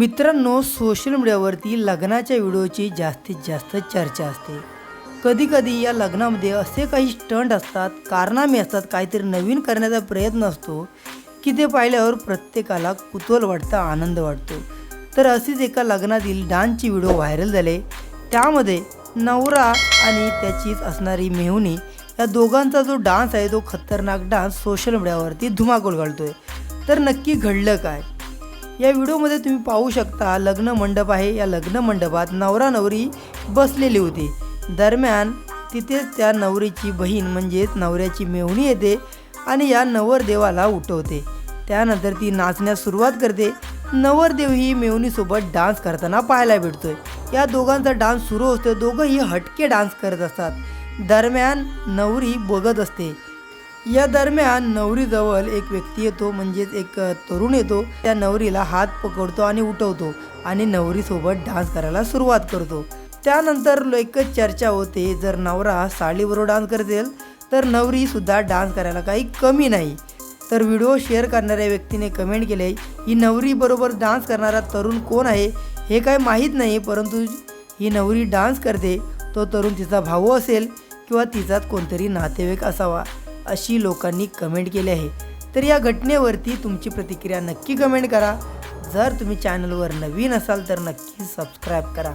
मित्रांनो सोशल मीडियावरती लग्नाच्या व्हिडिओची जास्तीत जास्त चर्चा असते. कधीकधी या लग्नामध्ये असे काही स्टंट असतात कारनामे असतात काहीतरी नवीन करण्याचा प्रयत्न असतो की ते पाहिल्यावर प्रत्येकाला कुतूहल वाटतं आनंद वाटतो. तर अशीच एका लग्नातील डान्सची व्हिडिओ व्हायरल झाले. त्यामध्ये नवरा आणि त्याचीच असणारी मेहुनी या दोघांचा जो डान्स आहे तो खतरनाक डान्स सोशल मीडियावरती धुमाकूळ घालतोय. तर नक्की घडलं काय? या व्हिडिओमध्ये तुम्ही पाहू शकता लग्न मंडप आहे. या लग्न मंडपात नवरा नवरी बसलेली होती. दरम्यान तिथेच त्या नवरीची बहीण म्हणजेच नवऱ्याची मेवणी येते आणि या नवरदेवाला उठवते. त्यानंतर ती नाचण्यास सुरुवात करते. नवरदेव ही मेवणीसोबत डान्स करताना पाहायला भेटतोय. या दोघांचा डान्स सुरू असतो दोघंही हटके डान्स करत असतात. दरम्यान नवरी बघत असते. या दरम्यान नवरीजवळ एक व्यक्ती येतो म्हणजेच एक तरुण येतो. त्या नवरीला हात पकडतो आणि उठवतो आणि नवरीसोबत डान्स करायला सुरुवात करतो. त्यानंतर एकच चर्चा होते जर नवरा साडीबरोबर डान्स करतील तर नवरीसुद्धा डान्स करायला काही कमी नाही. तर व्हिडिओ शेअर करणाऱ्या व्यक्तीने कमेंट केले ही नवरीबरोबर डान्स करणारा तरुण कोण आहे? हे काय माहीत नाही परंतु ही नवरी डान्स करते. तो तरुण तिचा भाऊ असेल किंवा तिचाच कोणतरी नातेवाईक असावा. अशी लोकांनी कमेंट केली आहे. तर या घटनेवरती तुमची प्रतिक्रिया नक्की कमेंट करा. जर तुम्ही चॅनलवर नवीन असाल तर नक्की सबस्क्राईब करा.